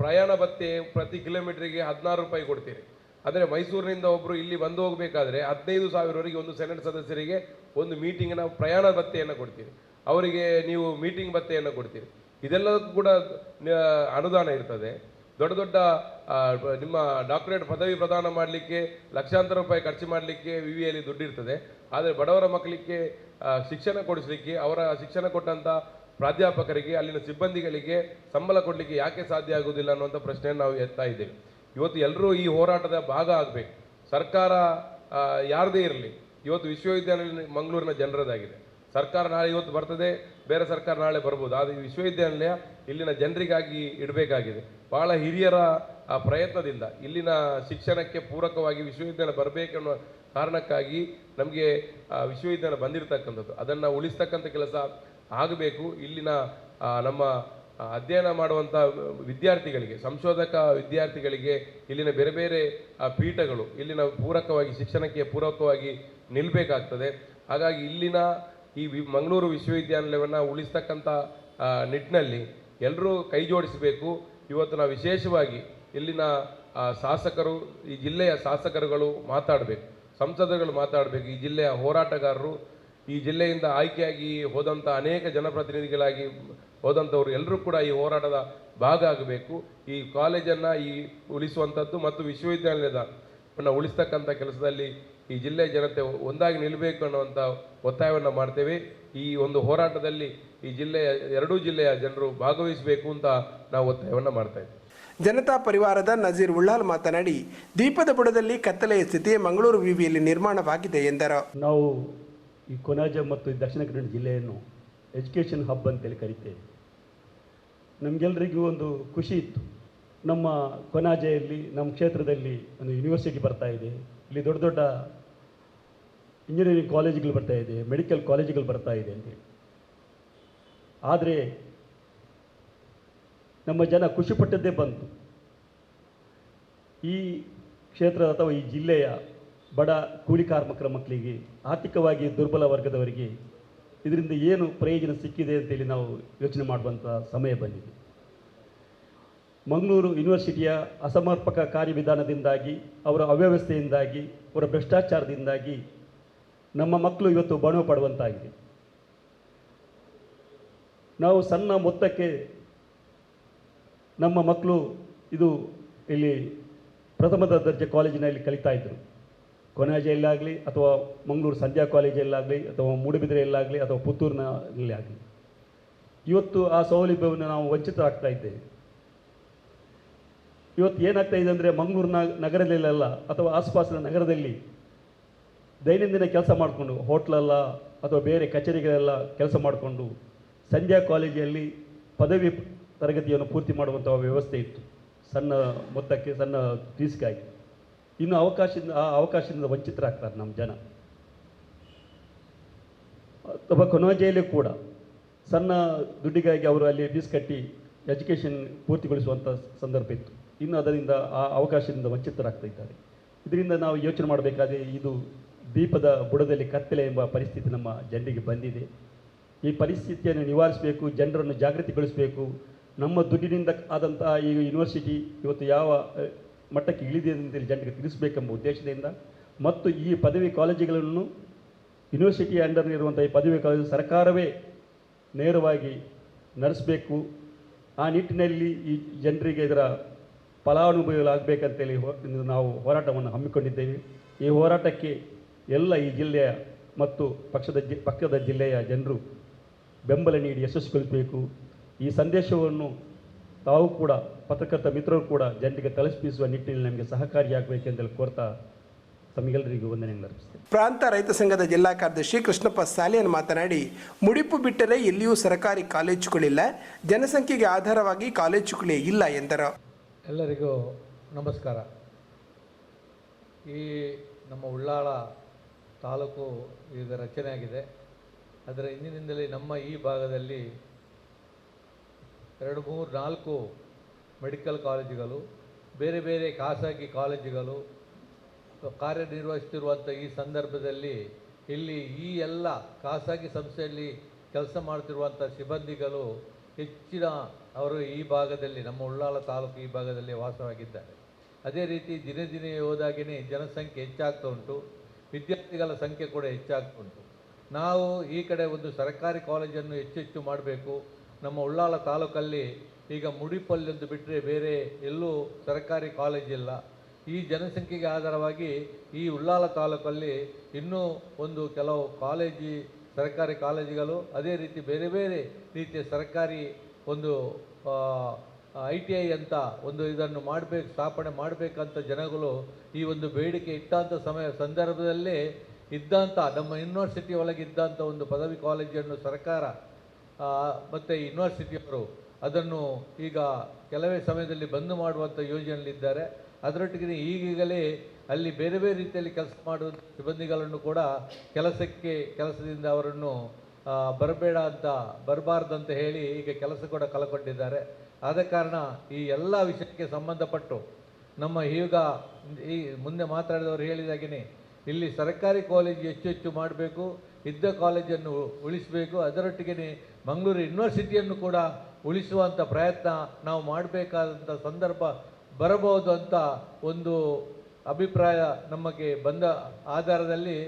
ಪ್ರಯಾಣ ಭತ್ತೆ ಪ್ರತಿ ಕಿಲೋಮೀಟ್ರಿಗೆ ಹದಿನಾರು ರೂಪಾಯಿ ಕೊಡ್ತೀರಿ. ಅಂದರೆ ಮೈಸೂರಿನಿಂದ ಒಬ್ಬರು ಇಲ್ಲಿ ಬಂದು ಹೋಗಬೇಕಾದ್ರೆ ಹದಿನೈದು ಸಾವಿರವರೆಗೆ ಒಂದು ಸೆನೆಟ್ ಸದಸ್ಯರಿಗೆ ಒಂದು ಮೀಟಿಂಗ್ನ ಪ್ರಯಾಣ ಭತ್ತೆಯನ್ನು ಕೊಡ್ತೀರಿ. ಅವರಿಗೆ ನೀವು ಮೀಟಿಂಗ್ ಭತ್ಯೆಯನ್ನು ಕೊಡ್ತೀರಿ. ಇದೆಲ್ಲದಕ್ಕೂ ಕೂಡ ಅನುದಾನ ಇರ್ತದೆ. ದೊಡ್ಡ ದೊಡ್ಡ ನಿಮ್ಮ ಡಾಕ್ಟರೇಟ್ ಪದವಿ ಪ್ರದಾನ ಮಾಡಲಿಕ್ಕೆ, ಲಕ್ಷಾಂತರ ರೂಪಾಯಿ ಖರ್ಚು ಮಾಡಲಿಕ್ಕೆ ವಿ ವಿಯಲ್ಲಿ ದುಡ್ಡಿರ್ತದೆ. ಆದರೆ ಬಡವರ ಮಕ್ಕಳಿಗೆ ಶಿಕ್ಷಣ ಕೊಡಿಸಲಿಕ್ಕೆ, ಅವರ ಶಿಕ್ಷಣ ಕೊಟ್ಟಂಥ ಪ್ರಾಧ್ಯಾಪಕರಿಗೆ, ಅಲ್ಲಿನ ಸಿಬ್ಬಂದಿಗಳಿಗೆ ಸಂಬಳ ಕೊಡಲಿಕ್ಕೆ ಯಾಕೆ ಸಾಧ್ಯ ಆಗುವುದಿಲ್ಲ ಅನ್ನುವಂಥ ಪ್ರಶ್ನೆಯನ್ನು ನಾವು ಎತ್ತಾ ಇದ್ದೇವೆ. ಇವತ್ತು ಎಲ್ಲರೂ ಈ ಹೋರಾಟದ ಭಾಗ ಆಗಬೇಕು. ಸರ್ಕಾರ ಯಾರದೇ ಇರಲಿ, ಇವತ್ತು ವಿಶ್ವವಿದ್ಯಾನಿಲಯ ಮಂಗಳೂರಿನ ಜನರದಾಗಿದೆ. ಸರ್ಕಾರ ನಾಳೆ ಇವತ್ತು ಬರ್ತದೆ, ಬೇರೆ ಸರ್ಕಾರ ನಾಳೆ ಬರ್ಬೋದು. ಆದರೆ ವಿಶ್ವವಿದ್ಯಾನಿಲಯ ಇಲ್ಲಿನ ಜನರಿಗಾಗಿ ಇಡಬೇಕಾಗಿದೆ. ಬಹಳ ಹಿರಿಯರ ಆ ಪ್ರಯತ್ನದಿಂದ ಇಲ್ಲಿನ ಶಿಕ್ಷಣಕ್ಕೆ ಪೂರಕವಾಗಿ ವಿಶ್ವವಿದ್ಯಾಲಯ ಬರಬೇಕೆನ್ನುವ ಕಾರಣಕ್ಕಾಗಿ ನಮಗೆ ವಿಶ್ವವಿದ್ಯಾಲಯ ಬಂದಿರತಕ್ಕಂಥದ್ದು. ಅದನ್ನು ಉಳಿಸ್ತಕ್ಕಂಥ ಕೆಲಸ ಆಗಬೇಕು. ಇಲ್ಲಿನ ನಮ್ಮ ಅಧ್ಯಯನ ಮಾಡುವಂಥ ವಿದ್ಯಾರ್ಥಿಗಳಿಗೆ, ಸಂಶೋಧಕ ವಿದ್ಯಾರ್ಥಿಗಳಿಗೆ ಇಲ್ಲಿನ ಬೇರೆ ಬೇರೆ ಪೀಠಗಳು ಇಲ್ಲಿನ ಪೂರಕವಾಗಿ ಶಿಕ್ಷಣಕ್ಕೆ ಪೂರಕವಾಗಿ ನಿಲ್ಲಬೇಕಾಗ್ತದೆ ಹಾಗಾಗಿ ಇಲ್ಲಿನ ಈ ವಿ, ಮಂಗಳೂರು ವಿಶ್ವವಿದ್ಯಾನಿಲಯವನ್ನು ಉಳಿಸ್ತಕ್ಕಂಥ ನಿಟ್ಟಿನಲ್ಲಿ ಎಲ್ಲರೂ ಕೈ ಜೋಡಿಸಬೇಕು. ಇವತ್ತು ನಾವು ವಿಶೇಷವಾಗಿ ಇಲ್ಲಿನ ಶಾಸಕರು, ಈ ಜಿಲ್ಲೆಯ ಶಾಸಕರುಗಳು ಮಾತಾಡಬೇಕು. ಸಂಸದರುಗಳು ಮಾತಾಡಬೇಕು. ಈ ಜಿಲ್ಲೆಯ ಹೋರಾಟಗಾರರು, ಈ ಜಿಲ್ಲೆಯಿಂದ ಆಯ್ಕೆಯಾಗಿ ಹೋದಂಥ ಅನೇಕ ಜನಪ್ರತಿನಿಧಿಗಳಾಗಿ ಹೋದಂಥವ್ರು ಎಲ್ಲರೂ ಕೂಡ ಈ ಹೋರಾಟದ ಭಾಗ ಆಗಬೇಕು ಈ ಕಾಲೇಜನ್ನು ಈ ಉಳಿಸುವಂಥದ್ದು ಮತ್ತು ವಿಶ್ವವಿದ್ಯಾಲಯದ ಉಳಿಸ್ತಕ್ಕಂಥ ಕೆಲಸದಲ್ಲಿ ಈ ಜಿಲ್ಲೆಯ ಜನತೆ ಒಂದಾಗಿ ನಿಲ್ಲಬೇಕು ಅನ್ನುವಂಥ ಒತ್ತಾಯವನ್ನು ಮಾಡ್ತೇವೆ. ಈ ಒಂದು ಹೋರಾಟದಲ್ಲಿ ಈ ಜಿಲ್ಲೆಯ, ಎರಡೂ ಜಿಲ್ಲೆಯ ಜನರು ಭಾಗವಹಿಸಬೇಕು ಅಂತ ನಾವು ಒತ್ತಾಯವನ್ನು ಮಾಡ್ತಾ ಇದ್ದೀವಿ. ಜನತಾ ಪರಿವಾರದ ನಜೀರ್ ಉಳ್ಳಾಲ್ ಮಾತನಾಡಿ ದೀಪದ ಬುಡದಲ್ಲಿ ಕತ್ತಲೆಯ ಸ್ಥಿತಿ ಮಂಗಳೂರು ವಿವಿಯಲ್ಲಿ ನಿರ್ಮಾಣವಾಗಿದೆ ಎಂದರು. ನಾವು ಈ ಕೊನಾಜ ಮತ್ತು ಈ ದಕ್ಷಿಣ ಕನ್ನಡ ಜಿಲ್ಲೆಯನ್ನು ಎಜುಕೇಷನ್ ಹಬ್ ಅಂತೇಳಿ ಕರಿತೇವೆ. ನಮಗೆಲ್ಲರಿಗೂ ಒಂದು ಖುಷಿ ಇತ್ತು. ನಮ್ಮ ಕೊನಾಜೆಯಲ್ಲಿ ನಮ್ಮ ಕ್ಷೇತ್ರದಲ್ಲಿ ಒಂದು ಯೂನಿವರ್ಸಿಟಿ ಬರ್ತಾ ಇದೆ. ಇಲ್ಲಿ ದೊಡ್ಡ ದೊಡ್ಡ ಇಂಜಿನಿಯರಿಂಗ್ ಕಾಲೇಜುಗಳು ಬರ್ತಾ ಇದೆ ಮೆಡಿಕಲ್ ಕಾಲೇಜುಗಳು ಬರ್ತಾ ಇದೆ ಅಂತೇಳಿ. ಆದರೆ ನಮ್ಮ ಜನ ಖುಷಿಪಟ್ಟದ್ದೇ ಬಂತು. ಈ ಕ್ಷೇತ್ರದ ಅಥವಾ ಈ ಜಿಲ್ಲೆಯ ಬಡ ಕೂಲಿ ಕಾರ್ಮಿಕರ ಮಕ್ಕಳಿಗೆ ಆರ್ಥಿಕವಾಗಿ ದುರ್ಬಲ ವರ್ಗದವರಿಗೆ ಇದರಿಂದ ಏನು ಪ್ರಯೋಜನ ಸಿಕ್ಕಿದೆ ಅಂತೇಳಿ ನಾವು ಯೋಚನೆ ಮಾಡುವಂಥ ಸಮಯ ಬಂದಿದೆ. ಮಂಗಳೂರು ಯೂನಿವರ್ಸಿಟಿಯ ಅಸಮರ್ಪಕ ಕಾರ್ಯವಿಧಾನದಿಂದಾಗಿ, ಅವರ ಅವ್ಯವಸ್ಥೆಯಿಂದಾಗಿ, ಅವರ ಭ್ರಷ್ಟಾಚಾರದಿಂದಾಗಿ ನಮ್ಮ ಮಕ್ಕಳು ಇವತ್ತು ಬಣವ ಪಡುವಂತಾಗಿದೆ. ನಾವು ಸಣ್ಣ ಮೊತ್ತಕ್ಕೆ ನಮ್ಮ ಮಕ್ಕಳು ಇದು ಇಲ್ಲಿ ಪ್ರಥಮ ದರ್ಜೆ ಕಾಲೇಜಿನಲ್ಲಿ ಕಲಿತಾ ಇದ್ದರು ಕೊನಾಜೆಯಲ್ಲಾಗಲಿ ಅಥವಾ ಮಂಗಳೂರು ಸಂಧ್ಯಾ ಕಾಲೇಜಲ್ಲಾಗಲಿ ಅಥವಾ ಮೂಡುಬಿದಿರೆಯಲ್ಲಾಗಲಿ ಅಥವಾ ಪುತ್ತೂರಿನಲ್ಲಿ ಆಗಲಿ. ಇವತ್ತು ಆ ಸೌಲಭ್ಯವನ್ನು ನಾವು ವಂಚಿತರಾಗ್ತಾ ಇದ್ದೇವೆ. ಇವತ್ತು ಏನಾಗ್ತಾ ಇದೆ ಅಂದರೆ ಮಂಗಳೂರು ನಗರದಲ್ಲೆಲ್ಲ ಅಥವಾ ಆಸುಪಾಸಿನ ನಗರದಲ್ಲಿ ದೈನಂದಿನ ಕೆಲಸ ಮಾಡಿಕೊಂಡು ಹೋಟ್ಲಲ್ಲ ಅಥವಾ ಬೇರೆ ಕಚೇರಿಗಳೆಲ್ಲ ಕೆಲಸ ಮಾಡಿಕೊಂಡು ಸಂಧ್ಯಾ ಕಾಲೇಜಲ್ಲಿ ಪದವಿ ತರಗತಿಯನ್ನು ಪೂರ್ತಿ ಮಾಡುವಂಥ ವ್ಯವಸ್ಥೆ ಇತ್ತು. ಸಣ್ಣ ಮೊತ್ತಕ್ಕೆ, ಸಣ್ಣ ಫೀಸ್ಗಾಗಿ ಇನ್ನು ಅವಕಾಶದಿಂದ, ಆ ಅವಕಾಶದಿಂದ ವಂಚಿತರಾಗ್ತಾರೆ ನಮ್ಮ ಜನ. ಅಥವಾ ಕೊನಾಜೆಯಲ್ಲಿ ಕೂಡ ಸಣ್ಣ ದುಡ್ಡಿಗಾಗಿ ಅವರು ಅಲ್ಲಿ ಫೀಸ್ ಕಟ್ಟಿ ಎಜುಕೇಷನ್ ಪೂರ್ತಿಗೊಳಿಸುವಂಥ ಸಂದರ್ಭ ಇತ್ತು. ಇನ್ನು ಅದರಿಂದ ಆ ಅವಕಾಶದಿಂದ ವಂಚಿತರಾಗ್ತಾ ಇದ್ದಾರೆ. ಇದರಿಂದ ನಾವು ಯೋಚನೆ ಮಾಡಬೇಕಾದ್ರೆ ಇದು ದೀಪದ ಬುಡದಲ್ಲಿ ಕತ್ತಲೆ ಎಂಬ ಪರಿಸ್ಥಿತಿ ನಮ್ಮ ಜನರಿಗೆ ಬಂದಿದೆ. ಈ ಪರಿಸ್ಥಿತಿಯನ್ನು ನಿವಾರಿಸಬೇಕು, ಜನರನ್ನು ಜಾಗೃತಿಗೊಳಿಸಬೇಕು ನಮ್ಮ ದುಡ್ಡಿನಿಂದ ಆದಂತಹ ಈ ಯೂನಿವರ್ಸಿಟಿ ಇವತ್ತು ಯಾವ ಮಟ್ಟಕ್ಕೆ ಇಳಿದಿದೆ ಅಂತೇಳಿ ಜನರಿಗೆ ತಿಳಿಸಬೇಕೆಂಬ ಉದ್ದೇಶದಿಂದ ಮತ್ತು ಈ ಪದವಿ ಕಾಲೇಜುಗಳನ್ನು ಯೂನಿವರ್ಸಿಟಿ ಅಂಡರ್ ಇರುವಂಥ ಈ ಪದವಿ ಕಾಲೇಜು ಸರ್ಕಾರವೇ ನೇರವಾಗಿ ನಡೆಸಬೇಕು. ಆ ನಿಟ್ಟಿನಲ್ಲಿ ಈ ಜನರಿಗೆ ಇದರ ಫಲಾನುಭವಿಗಳಾಗಬೇಕಂತೇಳಿ ನಾವು ಹೋರಾಟವನ್ನು ಹಮ್ಮಿಕೊಂಡಿದ್ದೇವೆ. ಈ ಹೋರಾಟಕ್ಕೆ ಎಲ್ಲ ಈ ಜಿಲ್ಲೆಯ ಮತ್ತು ಪಕ್ಷದ ಜಿ, ಪಕ್ಕದ ಜಿಲ್ಲೆಯ ಜನರು ಬೆಂಬಲ ನೀಡಿ ಯಶಸ್ವಿಗೊಳಿಸಬೇಕು ಈ ಸಂದೇಶವನ್ನು ತಾವು ಕೂಡ ಪತ್ರಕರ್ತ ಮಿತ್ರರು ಕೂಡ ಜನರಿಗೆ ತಲುಪಿಸುವ ನಿಟ್ಟಿನಲ್ಲಿ ನಮಗೆ ಸಹಕಾರಿಯಾಗಬೇಕೆಂದು ಕೋರ್ತಾ ತಮಗೆಲ್ಲರಿಗೂ ವಂದನೆಗಳು ಅರ್ಪಿಸ್ತೇನೆ. ಪ್ರಾಂತ ರೈತ ಸಂಘದ ಜಿಲ್ಲಾ ಕಾರ್ಯದರ್ಶಿ ಕೃಷ್ಣಪ್ಪ ಸಾಲಿಯನ್ ಮಾತನಾಡಿ ಮುಡಿಪು ಬಿಟ್ಟರೆ ಎಲ್ಲಿಯೂ ಸರ್ಕಾರಿ ಕಾಲೇಜುಗಳಿಲ್ಲ ಜನಸಂಖ್ಯೆಗೆ ಆಧಾರವಾಗಿ ಕಾಲೇಜುಗಳೇ ಇಲ್ಲ ಎಂದರು. ಎಲ್ಲರಿಗೂ ನಮಸ್ಕಾರ. ಈ ನಮ್ಮ ಉಳ್ಳಾಳ ತಾಲೂಕು ಈಗ ರಚನೆಯಾಗಿದೆ. ಅದರ ಹಿಂದಿನಿಂದಲೇ ನಮ್ಮ ಈ ಭಾಗದಲ್ಲಿ ಎರಡು ಮೂರು ನಾಲ್ಕು ಮೆಡಿಕಲ್ ಕಾಲೇಜುಗಳು, ಬೇರೆ ಬೇರೆ ಖಾಸಗಿ ಕಾಲೇಜುಗಳು ಕಾರ್ಯನಿರ್ವಹಿಸ್ತಿರುವಂಥ ಈ ಸಂದರ್ಭದಲ್ಲಿ ಇಲ್ಲಿ ಈ ಎಲ್ಲ ಖಾಸಗಿ ಸಂಸ್ಥೆಯಲ್ಲಿ ಕೆಲಸ ಮಾಡ್ತಿರುವಂಥ ಸಿಬ್ಬಂದಿಗಳು ಹೆಚ್ಚಿನ ಅವರು ಈ ಭಾಗದಲ್ಲಿ ನಮ್ಮ ಉಳ್ಳಾಲ ತಾಲೂಕು ಈ ಭಾಗದಲ್ಲಿ ವಾಸವಾಗಿದ್ದಾರೆ. ಅದೇ ರೀತಿ ದಿನೇ ದಿನೇ ಹೋದಾಗಿನೇ ಜನಸಂಖ್ಯೆ ಹೆಚ್ಚಾಗ್ತಾ ಉಂಟು, ವಿದ್ಯಾರ್ಥಿಗಳ ಸಂಖ್ಯೆ ಕೂಡ ಹೆಚ್ಚಾಗ್ತಾ ಉಂಟು. ನಾವು ಈ ಕಡೆ ಒಂದು ಸರ್ಕಾರಿ ಕಾಲೇಜನ್ನು ಹೆಚ್ಚೆಚ್ಚು ಮಾಡಬೇಕು. ನಮ್ಮ ಉಳ್ಳಾಲ ತಾಲೂಕಲ್ಲಿ ಈಗ ಮುಡಿಪಲ್ಲೊಂದು ಬಿಟ್ಟರೆ ಬೇರೆ ಎಲ್ಲೂ ಸರ್ಕಾರಿ ಕಾಲೇಜ್ ಇಲ್ಲ. ಈ ಜನಸಂಖ್ಯೆಗೆ ಆಧಾರವಾಗಿ ಈ ಉಳ್ಳಾಲ ತಾಲೂಕಲ್ಲಿ ಇನ್ನೂ ಒಂದು ಕೆಲವು ಕಾಲೇಜಿ ಸರ್ಕಾರಿ ಕಾಲೇಜುಗಳು ಅದೇ ರೀತಿ ಬೇರೆ ಬೇರೆ ರೀತಿಯ ಸರ್ಕಾರಿ ಒಂದು ಐ ಟಿ ಐ ಅಂತ ಒಂದು ಇದನ್ನು ಮಾಡಬೇಕು, ಸ್ಥಾಪನೆ ಮಾಡಬೇಕಂತ ಜನಗಳು ಈ ಒಂದು ಬೇಡಿಕೆ ಇಟ್ಟಂಥ ಸಮಯ ಸಂದರ್ಭದಲ್ಲೇ ಇದ್ದಂಥ ನಮ್ಮ ಯೂನಿವರ್ಸಿಟಿ ಒಳಗೆ ಇದ್ದಂಥ ಒಂದು ಪದವಿ ಕಾಲೇಜನ್ನು ಸರ್ಕಾರ ಮತ್ತು ಯೂನಿವರ್ಸಿಟಿಯವರು ಅದನ್ನು ಈಗ ಕೆಲವೇ ಸಮಯದಲ್ಲಿ ಬಂದ್ ಮಾಡುವಂಥ ಯೋಜನೆಯಲ್ಲಿದ್ದಾರೆ. ಅದರೊಟ್ಟಿಗೆ ಈಗೀಗಲೇ ಅಲ್ಲಿ ಬೇರೆ ಬೇರೆ ರೀತಿಯಲ್ಲಿ ಕೆಲಸ ಮಾಡುವ ಸಿಬ್ಬಂದಿಗಳನ್ನು ಕೂಡ ಕೆಲಸಕ್ಕೆ, ಕೆಲಸದಿಂದ ಅವರನ್ನು ಬರಬೇಡ ಅಂತ ಬರಬಾರ್ದಂತ ಹೇಳಿ ಈಗ ಕೆಲಸ ಕೂಡ ಕಲಕೊಂಡಿದ್ದಾರೆ ಆದ ಕಾರಣ ಈ ಎಲ್ಲ ವಿಷಯಕ್ಕೆ ಸಂಬಂಧಪಟ್ಟು ನಮ್ಮ ಈಗ ಈ ಮುಂದೆ ಮಾತಾಡಿದವರು ಹೇಳಿದಾಗೇ ಇಲ್ಲಿ ಸರ್ಕಾರಿ ಕಾಲೇಜು ಹೆಚ್ಚು ಹೆಚ್ಚು ಮಾಡಬೇಕು, ಇದ್ದ ಕಾಲೇಜನ್ನು ಉಳಿಸಬೇಕು ಅದರೊಟ್ಟಿಗೆ ಮಂಗಳೂರು ಯೂನಿವರ್ಸಿಟಿಯನ್ನು ಕೂಡ ಉಳಿಸುವಂಥ ಪ್ರಯತ್ನ ನಾವು ಮಾಡಬೇಕಾದಂಥ ಸಂದರ್ಭ ಬರಬಹುದು ಅಂತ ಒಂದು ಅಭಿಪ್ರಾಯ ನಮಗೆ ಬಂದ ಆಧಾರದಲ್ಲಿ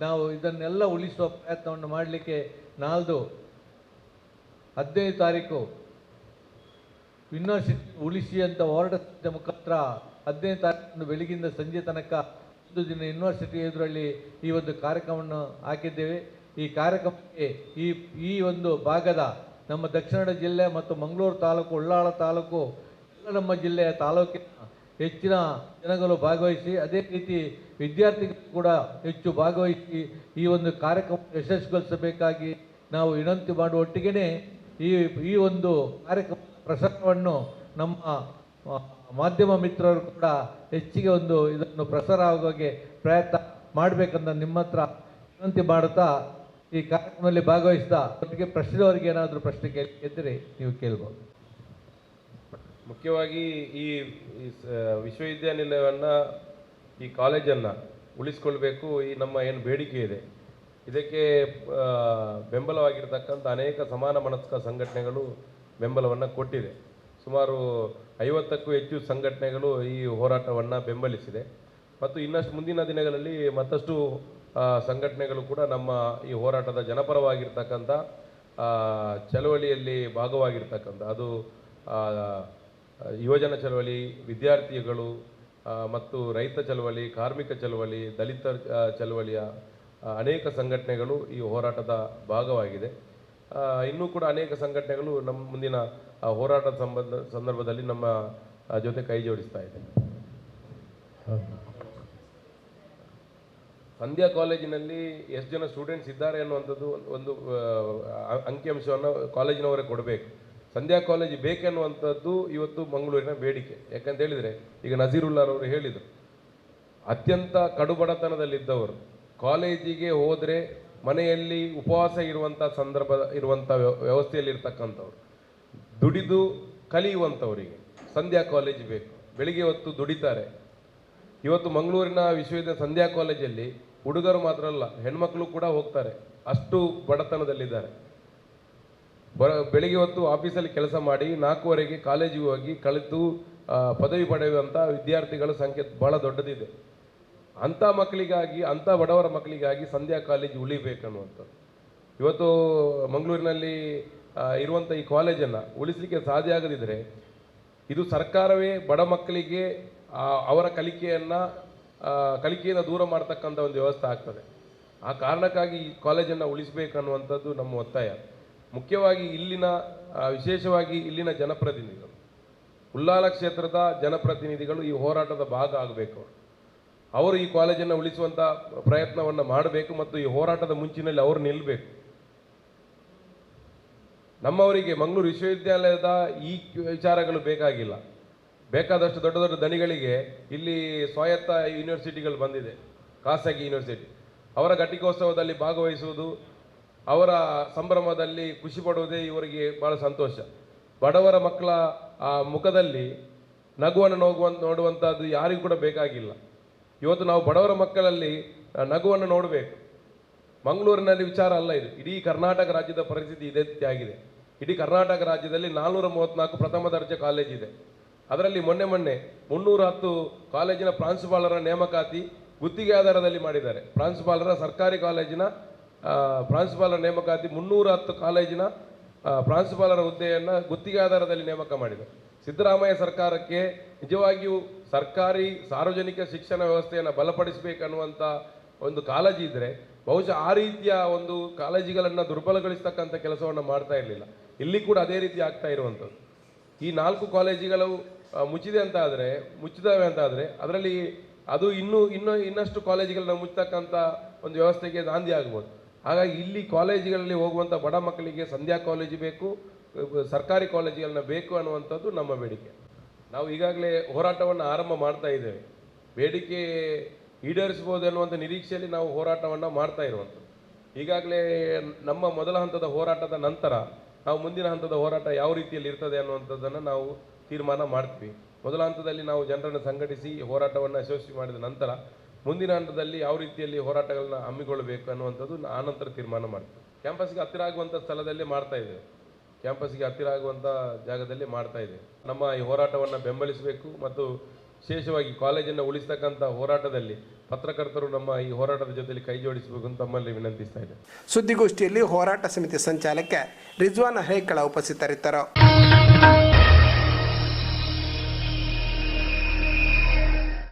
ನಾವು ಇದನ್ನೆಲ್ಲ ಉಳಿಸುವ ಪ್ರಯತ್ನವನ್ನು ಮಾಡಲಿಕ್ಕೆ ನಾಲ್ದು ಹದಿನೈದು ತಾರೀಕು ಯೂನಿವರ್ಸಿಟಿ ಉಳಿಸಿ ಅಂತ ಹೊರಡಿಸಿದ ಮುಖಾಂತರ ಹದಿನೈದು ತಾರೀಕು ಬೆಳಗಿಂದ ಸಂಜೆ ತನಕ ಒಂದು ದಿನ ಯೂನಿವರ್ಸಿಟಿ ಎದುರಲ್ಲಿ ಈ ಒಂದು ಕಾರ್ಯಕ್ರಮವನ್ನು ಹಾಕಿದ್ದೇವೆ. ಈ ಕಾರ್ಯಕ್ರಮಕ್ಕೆ ಈ ಈ ಒಂದು ಭಾಗದ ನಮ್ಮ ದಕ್ಷಿಣ ಕನ್ನಡ ಜಿಲ್ಲೆ ಮತ್ತು ಮಂಗಳೂರು ತಾಲೂಕು, ಉಳ್ಳಾಳ ತಾಲೂಕು ನಮ್ಮ ಜಿಲ್ಲೆಯ ತಾಲೂಕಿನ ಹೆಚ್ಚಿನ ಜನಗಳು ಭಾಗವಹಿಸಿ, ಅದೇ ರೀತಿ ವಿದ್ಯಾರ್ಥಿಗಳು ಕೂಡ ಹೆಚ್ಚು ಭಾಗವಹಿಸಿ ಈ ಒಂದು ಕಾರ್ಯಕ್ರಮ ಯಶಸ್ವಿಗೊಳಿಸಬೇಕಾಗಿ ನಾವು ವಿನಂತಿ ಮಾಡುವ ಒಟ್ಟಿಗೆ ಈ ಈ ಒಂದು ಕಾರ್ಯಕ್ರಮ ಪ್ರಸಾರವನ್ನು ನಮ್ಮ ಮಾಧ್ಯಮ ಮಿತ್ರರು ಕೂಡ ಹೆಚ್ಚಿಗೆ ಒಂದು ಇದನ್ನು ಪ್ರಸಾರ ಆಗೋಗೆ ಪ್ರಯತ್ನ ಮಾಡಬೇಕಂತ ನಿಮ್ಮ ಹತ್ರ ವಿನಂತಿ ಮಾಡುತ್ತಾ ಈ ಕಾರ್ಯಕ್ರಮದಲ್ಲಿ ಭಾಗವಹಿಸಿದ ಒಟ್ಟಿಗೆ ಪ್ರಶ್ನೆಯವರಿಗೆ ಏನಾದರೂ ಪ್ರಶ್ನೆ ಕೇಳಿದ್ರೆ ನೀವು ಕೇಳ್ಬೋದು. ಮುಖ್ಯವಾಗಿ ಈ ಈ ಈ ಕಾಲೇಜನ್ನು ಉಳಿಸ್ಕೊಳ್ಬೇಕು, ಈ ನಮ್ಮ ಏನು ಬೇಡಿಕೆ ಇದೆ. ಇದಕ್ಕೆ ಬೆಂಬಲವಾಗಿರ್ತಕ್ಕಂಥ ಅನೇಕ ಸಮಾನ ಮನಸ್ಕ ಸಂಘಟನೆಗಳು ಬೆಂಬಲವನ್ನು ಕೊಟ್ಟಿದೆ. ಸುಮಾರು ಐವತ್ತಕ್ಕೂ ಹೆಚ್ಚು ಸಂಘಟನೆಗಳು ಈ ಹೋರಾಟವನ್ನು ಬೆಂಬಲಿಸಿದೆ. ಮತ್ತು ಇನ್ನಷ್ಟು ಮುಂದಿನ ದಿನಗಳಲ್ಲಿ ಮತ್ತಷ್ಟು ಸಂಘಟನೆಗಳು ಕೂಡ ನಮ್ಮ ಈ ಹೋರಾಟದ ಜನಪರವಾಗಿರ್ತಕ್ಕಂಥ ಚಳವಳಿಯಲ್ಲಿ ಭಾಗವಾಗಿರ್ತಕ್ಕಂಥ, ಅದು ಯುವಜನ ಚಳವಳಿ, ವಿದ್ಯಾರ್ಥಿಗಳು ಮತ್ತು ರೈತ ಚಳವಳಿ, ಕಾರ್ಮಿಕ ಚಳವಳಿ, ದಲಿತ ಚಳವಳಿಯ ಅನೇಕ ಸಂಘಟನೆಗಳು ಈ ಹೋರಾಟದ ಭಾಗವಾಗಿದೆ. ಇನ್ನೂ ಕೂಡ ಅನೇಕ ಸಂಘಟನೆಗಳು ನಮ್ಮ ಮುಂದಿನ ಹೋರಾಟದ ಸಂಬಂಧ, ಸಂದರ್ಭದಲ್ಲಿ ನಮ್ಮ ಜೊತೆ ಕೈ ಜೋಡಿಸ್ತಾ ಇದೆ. ಸಂಧ್ಯಾ ಕಾಲೇಜಿನಲ್ಲಿ ಎಷ್ಟು ಜನ ಸ್ಟೂಡೆಂಟ್ಸ್ ಇದ್ದಾರೆ ಅನ್ನುವಂಥದ್ದು ಒಂದು ಅಂಕಿಅಂಶವನ್ನು ಕಾಲೇಜಿನವರೇ ಕೊಡಬೇಕು. ಸಂಧ್ಯಾ ಕಾಲೇಜ್ ಬೇಕೆನ್ನುವಂಥದ್ದು ಇವತ್ತು ಮಂಗಳೂರಿನ ಬೇಡಿಕೆ. ಯಾಕಂತ ಹೇಳಿದರೆ, ಈಗ ನಜೀರುಲ್ಲಾರವರು ಹೇಳಿದರು, ಅತ್ಯಂತ ಕಡುಬಡತನದಲ್ಲಿದ್ದವರು, ಕಾಲೇಜಿಗೆ ಹೋದರೆ ಮನೆಯಲ್ಲಿ ಉಪವಾಸ ಇರುವಂಥ ಸಂದರ್ಭ ಇರುವಂಥ ವ್ಯವ- ವ್ಯವಸ್ಥೆಯಲ್ಲಿರ್ತಕ್ಕಂಥವ್ರು. ದುಡಿದು ಕಲಿಯುವಂಥವರಿಗೆ ಸಂಧ್ಯಾ ಕಾಲೇಜ್ ಬೇಕು. ಬೆಳಿಗ್ಗೆ ಹೊತ್ತು ದುಡಿತಾರೆ. ಇವತ್ತು ಮಂಗಳೂರಿನ ವಿಶ್ವವಿದ್ಯಾಲಯ ಸಂಧ್ಯಾ ಕಾಲೇಜಲ್ಲಿ ಹುಡುಗರು ಮಾತ್ರ ಅಲ್ಲ, ಹೆಣ್ಮಕ್ಳು ಕೂಡ ಹೋಗ್ತಾರೆ. ಅಷ್ಟು ಬಡತನದಲ್ಲಿದ್ದಾರೆ. ಬರ ಬೆಳಿಗ್ಗೆ ಹೊತ್ತು ಆಫೀಸಲ್ಲಿ ಕೆಲಸ ಮಾಡಿ ನಾಲ್ಕೂವರೆಗೆ ಕಾಲೇಜಿಗೆ ಹೋಗಿ ಕಲಿತು ಪದವಿ ಪಡೆಯುವಂಥ ವಿದ್ಯಾರ್ಥಿಗಳ ಸಂಖ್ಯೆ ಭಾಳ ದೊಡ್ಡದಿದೆ. ಅಂಥ ಮಕ್ಕಳಿಗಾಗಿ, ಅಂಥ ಬಡವರ ಮಕ್ಕಳಿಗಾಗಿ ಸಂಧ್ಯಾ ಕಾಲೇಜ್ ಉಳಿಬೇಕನ್ನುವಂಥದ್ದು. ಇವತ್ತು ಮಂಗಳೂರಿನಲ್ಲಿ ಇರುವಂಥ ಈ ಕಾಲೇಜನ್ನು ಉಳಿಸಲಿಕ್ಕೆ ಸಾಧ್ಯ ಆಗದಿದ್ದರೆ ಇದು ಸರ್ಕಾರವೇ ಬಡ ಮಕ್ಕಳಿಗೆ ಅವರ ಕಲಿಕೆಯನ್ನು ಕಲಿಕೆಯಿಂದ ದೂರ ಮಾಡ್ತಕ್ಕಂಥ ಒಂದು ವ್ಯವಸ್ಥೆ ಆಗ್ತದೆ. ಆ ಕಾರಣಕ್ಕಾಗಿ ಈ ಕಾಲೇಜನ್ನು ಉಳಿಸಬೇಕನ್ನುವಂಥದ್ದು ನಮ್ಮ ಒತ್ತಾಯ. ಮುಖ್ಯವಾಗಿ ಇಲ್ಲಿನ ವಿಶೇಷವಾಗಿ ಇಲ್ಲಿನ ಜನಪ್ರತಿನಿಧಿಗಳು. ಉಲ್ಲಾಲ ಕ್ಷೇತ್ರದ ಜನಪ್ರತಿನಿಧಿಗಳು ಈ ಹೋರಾಟದ ಭಾಗ ಆಗಬೇಕು. ಅವರು ಈ ಕಾಲೇಜನ್ನು ಉಳಿಸುವಂಥ ಪ್ರಯತ್ನವನ್ನು ಮಾಡಬೇಕು ಮತ್ತು ಈ ಹೋರಾಟದ ಮುಂಚಿನಲ್ಲಿ ಅವರು ನಿಲ್ಲಬೇಕು ನಮ್ಮವರಿಗೆ ಮಂಗಳೂರು ವಿಶ್ವವಿದ್ಯಾಲಯದ ಈ ವಿಚಾರಗಳು ಬೇಕಾಗಿಲ್ಲ. ಬೇಕಾದಷ್ಟು ದೊಡ್ಡ ದೊಡ್ಡ ದಣಿಗಳಿಗೆ ಇಲ್ಲಿ ಸ್ವಾಯತ್ತ ಯೂನಿವರ್ಸಿಟಿಗಳು ಬಂದಿದೆ, ಖಾಸಗಿ ಯೂನಿವರ್ಸಿಟಿ. ಅವರ ಘಟಿಕೋತ್ಸವದಲ್ಲಿ ಭಾಗವಹಿಸುವುದು, ಅವರ ಸಂಭ್ರಮದಲ್ಲಿ ಖುಷಿ ಪಡುವುದೇ ಇವರಿಗೆ ಭಾಳ ಸಂತೋಷ. ಬಡವರ ಮಕ್ಕಳ, ಆ, ಮುಖದಲ್ಲಿ ನಗುವನ್ನು ನೋಗುವಂತ ನೋಡುವಂಥದ್ದು ಯಾರಿಗೂ ಕೂಡ ಬೇಕಾಗಿಲ್ಲ. ಇವತ್ತು ನಾವು ಬಡವರ ಮಕ್ಕಳಲ್ಲಿ ನಗುವನ್ನು ನೋಡಬೇಕು. ಮಂಗಳೂರಿನಲ್ಲಿ ವಿಚಾರ ಅಲ್ಲ ಇದು. ಇಡೀ ಕರ್ನಾಟಕ ರಾಜ್ಯದ ಪರಿಸ್ಥಿತಿ ಇದೇ ರೀತಿ ಆಗಿದೆ. ಇಡೀ ಕರ್ನಾಟಕ ರಾಜ್ಯದಲ್ಲಿ ನಾನ್ನೂರ ಮೂವತ್ನಾಲ್ಕು ಪ್ರಥಮ ದರ್ಜೆ ಕಾಲೇಜ್ ಇದೆ. ಅದರಲ್ಲಿ ಮೊನ್ನೆ ಮೊನ್ನೆ ಮುನ್ನೂರ ಹತ್ತು ಕಾಲೇಜಿನ ಪ್ರಾಂಶುಪಾಲರ ನೇಮಕಾತಿ ಗುತ್ತಿಗೆ ಆಧಾರದಲ್ಲಿ ಮಾಡಿದ್ದಾರೆ. ಪ್ರಾಂಶುಪಾಲರ ಸರ್ಕಾರಿ ಕಾಲೇಜಿನ ಪ್ರಾಂಶುಪಾಲರ ನೇಮಕಾತಿ ಮುನ್ನೂರ ಹತ್ತು ಕಾಲೇಜಿನ ಪ್ರಾಂಶುಪಾಲರ ಹುದ್ದೆಯನ್ನು ಗುತ್ತಿಗೆ ಆಧಾರದಲ್ಲಿ ನೇಮಕ ಮಾಡಿದೆ. ಸಿದ್ದರಾಮಯ್ಯ ಸರ್ಕಾರಕ್ಕೆ ನಿಜವಾಗಿಯೂ ಸರ್ಕಾರಿ ಸಾರ್ವಜನಿಕ ಶಿಕ್ಷಣ ವ್ಯವಸ್ಥೆಯನ್ನು ಬಲಪಡಿಸಬೇಕನ್ನುವಂಥ ಒಂದು ಕಾಳಜಿ ಇದ್ದರೆ ಬಹುಶಃ ಆ ರೀತಿಯ ಒಂದು ಕಾಲೇಜುಗಳನ್ನು ದುರ್ಬಲಗೊಳಿಸ್ತಕ್ಕಂಥ ಕೆಲಸವನ್ನು ಮಾಡ್ತಾ ಇರಲಿಲ್ಲ. ಇಲ್ಲಿ ಕೂಡ ಅದೇ ರೀತಿ ಆಗ್ತಾ ಇರುವಂಥದ್ದು. ಈ ನಾಲ್ಕು ಕಾಲೇಜುಗಳು ಮುಚ್ಚಿದೆ ಅಂತ ಆದರೆ ಮುಚ್ಚಿದಾವೆ ಅಂತ ಆದರೆ ಅದರಲ್ಲಿ ಅದು ಇನ್ನೂ ಇನ್ನೂ ಇನ್ನಷ್ಟು ಕಾಲೇಜುಗಳನ್ನ ಮುಚ್ಚತಕ್ಕಂಥ ಒಂದು ವ್ಯವಸ್ಥೆಗೆ ನಾಂದಿ ಆಗ್ಬೋದು. ಹಾಗಾಗಿ ಇಲ್ಲಿ ಕಾಲೇಜುಗಳಲ್ಲಿ ಹೋಗುವಂಥ ಬಡ ಮಕ್ಕಳಿಗೆ ಸಂಧ್ಯಾ ಕಾಲೇಜು ಬೇಕು, ಸರ್ಕಾರಿ ಕಾಲೇಜುಗಳನ್ನ ಬೇಕು ಅನ್ನುವಂಥದ್ದು ನಮ್ಮ ಬೇಡಿಕೆ. ನಾವು ಈಗಾಗಲೇ ಹೋರಾಟವನ್ನು ಆರಂಭ ಮಾಡ್ತಾ ಇದ್ದೇವೆ. ಬೇಡಿಕೆ ಈಡೇರಿಸ್ಬೋದು ಅನ್ನುವಂಥ ನಿರೀಕ್ಷೆಯಲ್ಲಿ ನಾವು ಹೋರಾಟವನ್ನು ಮಾಡ್ತಾ ಇರುವಂಥದ್ದು. ಈಗಾಗಲೇ ನಮ್ಮ ಮೊದಲ ಹಂತದ ಹೋರಾಟದ ನಂತರ ನಾವು ಮುಂದಿನ ಹಂತದ ಹೋರಾಟ ಯಾವ ರೀತಿಯಲ್ಲಿ ಇರ್ತದೆ ಅನ್ನುವಂಥದ್ದನ್ನು ನಾವು ತೀರ್ಮಾನ ಮಾಡ್ತೀವಿ. ಮೊದಲ ಹಂತದಲ್ಲಿ ನಾವು ಜನರನ್ನು ಸಂಘಟಿಸಿ ಹೋರಾಟವನ್ನು ಯಶಸ್ವಿ ಮಾಡಿದ ನಂತರ ಮುಂದಿನ ಹಂತದಲ್ಲಿ ಯಾವ ರೀತಿಯಲ್ಲಿ ಹೋರಾಟಗಳನ್ನ ಹಮ್ಮಿಕೊಳ್ಳಬೇಕು ಅನ್ನುವಂಥದ್ದು ನಂತರ ತೀರ್ಮಾನ ಮಾಡ್ತೀವಿ. ಕ್ಯಾಂಪಸ್ಗೆ ಹತ್ತಿರ ಆಗುವಂಥ ಸ್ಥಳದಲ್ಲಿ ಮಾಡ್ತಾ ಇದ್ದೇವೆ. ಕ್ಯಾಂಪಸ್ಗೆ ಹತ್ತಿರ ಆಗುವಂಥ ಜಾಗದಲ್ಲಿ ಮಾಡ್ತಾ ಇದೆ ನಮ್ಮ ಈ ಹೋರಾಟವನ್ನು ಬೆಂಬಲಿಸಬೇಕು ಮತ್ತು ವಿಶೇಷವಾಗಿ ಕಾಲೇಜನ್ನು ಉಳಿಸ್ತಕ್ಕಂಥ ಹೋರಾಟದಲ್ಲಿ ಪತ್ರಕರ್ತರು ನಮ್ಮ ಈ ಹೋರಾಟದ ಜೊತೆಲಿ ಕೈ ಜೋಡಿಸಬೇಕು ಅಂತ ತಮ್ಮಲ್ಲಿ ವಿನಂತಿಸ್ತಾ ಇದೆ ಸುದ್ದಿಗೋಷ್ಠಿಯಲ್ಲಿ ಹೋರಾಟ ಸಮಿತಿ ಸಂಚಾಲಕ ರಿಜ್ವಾನ್ ಹರೇಕಳ ಉಪಸ್ಥಿತರಿದ್ದರು.